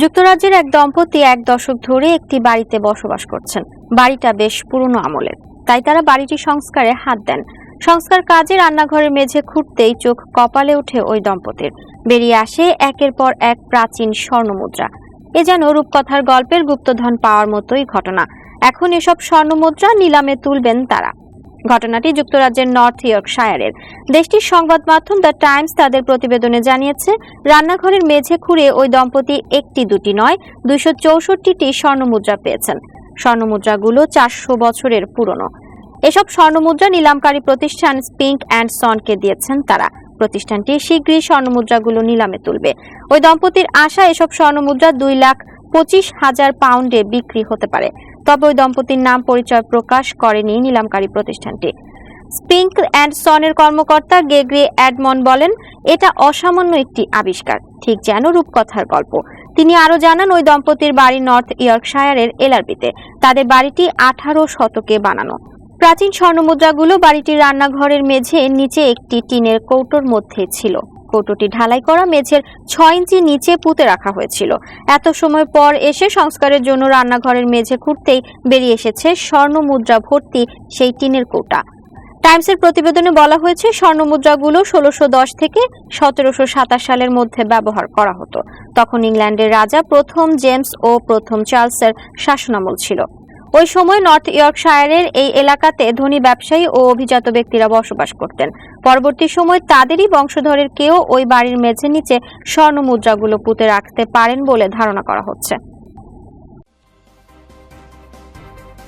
যুক্তরাজ্যের এক দম্পতি এক দশক ধরে একটি বাড়িতে বসবাস করছেন। বাড়িটা বেশ পুরনো আমলের, তাই তারা বাড়িটি সংস্কারে হাত দেন। সংস্কার কাজে রান্নাঘরের মেঝে খুঁড়তেই চোখ কপালে ওঠে ওই দম্পতির। বেরিয়ে আসে একের পর এক প্রাচীন স্বর্ণমুদ্রা। এ যেন রূপকথার গল্পের গুপ্তধন পাওয়ার মতোই ঘটনা। এখন এসব স্বর্ণমুদ্রা নিলামে তুলবেন তারা। ঘটনাটি যুক্তরাজ্যের নর্থ ইয়র্কশায়ারের। দেশটির সংবাদ মাধ্যম দ্য টাইমস তাদের প্রতিবেদনে জানিয়েছে, রান্নাঘরের মেঝে খুঁড়ে ওই দম্পতি একটি দুটি নয়, দুইশো চৌষট্টিটি স্বর্ণমুদ্রা পেয়েছেন। স্বর্ণমুদ্রাগুলো চারশো বছরের পুরনো। এসব স্বর্ণমুদ্রা নিলামকারী প্রতিষ্ঠান স্পিঙ্ক অ্যান্ড সনকে দিয়েছেন তারা। প্রতিষ্ঠানটি শীঘ্রই স্বর্ণমুদ্রাগুলো নিলামে তুলবে। ওই দম্পতির আশা এসব স্বর্ণমুদ্রা দুই লাখ পঁচিশ হাজার পাউন্ডে বিক্রি হতে পারে। তবে ওই দম্পতির নাম পরিচয় প্রকাশ করেনি নিলামকারী প্রতিষ্ঠানটি। স্পিঙ্ক অ্যান্ড সনের কর্মকর্তা গেগ্রে অ্যাডমন বলেন, এটা অসামান্য একটি আবিষ্কার। ঠিক যেন রূপকথার গল্প। তিনি আরও জানান, ওই দম্পতির বাড়ি নর্থ ইয়র্কশায়ারের এলআরবিতে। তাদের বাড়িটি আঠারো শতকে বানানো। প্রাচীন স্বর্ণমুদ্রাগুলো বাড়িটির রান্নাঘরের মেঝে নিচে একটি টিনের কৌটোর মধ্যে ছিল। কৌটোটি ঢালাই করা মেঝের ছয় ইঞ্চি নিচে পুঁতে রাখা হয়েছিল। এত সময় পর এসে সংস্কারের জন্য রান্নাঘরের মেঝে খুঁড়তেই বেরিয়ে এসেছে স্বর্ণ মুদ্রা ভর্তি সেই টিনের কৌটা। টাইমসের প্রতিবেদনে বলা হয়েছে, স্বর্ণ মুদ্রাগুলো ষোলোশো দশ থেকে সতেরোশো সাতাশ সালের মধ্যে ব্যবহার করা হতো। তখন ইংল্যান্ডের রাজা প্রথম জেমস ও প্রথম চার্লসের শাসনামল ছিল। ওই সময় নর্থ ইয়র্কশায়ারের এই এলাকাতে ধনী ব্যবসায়ী ও অভিজাত ব্যক্তিরা বসবাস করতেন। পরবর্তী সময় তাদেরই বংশধরের কেউ ওই বাড়ির মেঝে নিচে স্বর্ণ মুদ্রাগুলো পুঁতে রাখতে পারেন বলে ধারণা করা হচ্ছে।